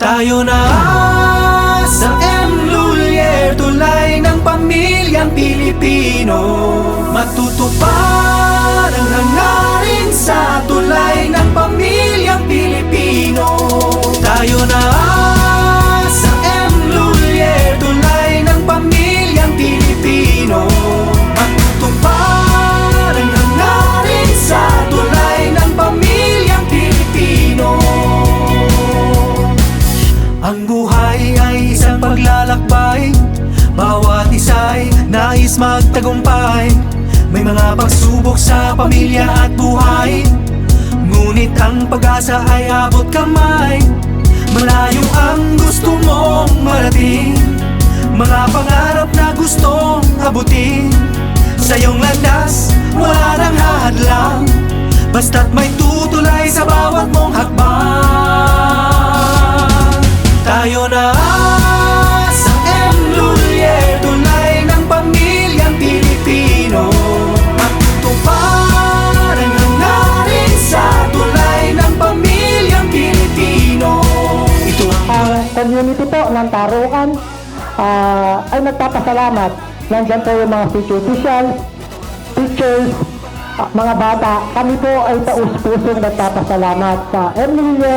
Tayo na sa M. Lulier Tulay ng pamilyang Pilipino Matutupad isang paglalakbay. Bawat isa'y nais magtagumpay. May mga pagsubok sa pamilya at buhay. Ngunit ang pag-asa ay abot kamay. Malayo ang gusto mong marating. Mga pangarap na gustong abutin. Sa iyong landas, wala nang hahadlang Basta't may tutulay sa bawat mong hakbang. Tayo na community po ng Tarukan ah, ay nagpapasalamat. Nandyan po yung mga city officials, teachers, ah, mga bata. Kami po ay taus-pusong nagpapasalamat sa Emilio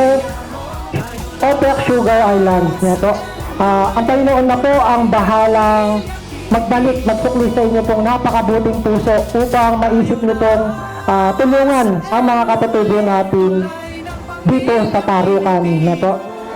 Opec Sugar Islands. Yan po. Ah, ang Panginoon na po ang bahalang magbalik, magsukli sa inyo pong napakabuting puso upang maisip nyo ah, tulungan ang mga kapatid natin dito sa Tarukan. Yan po.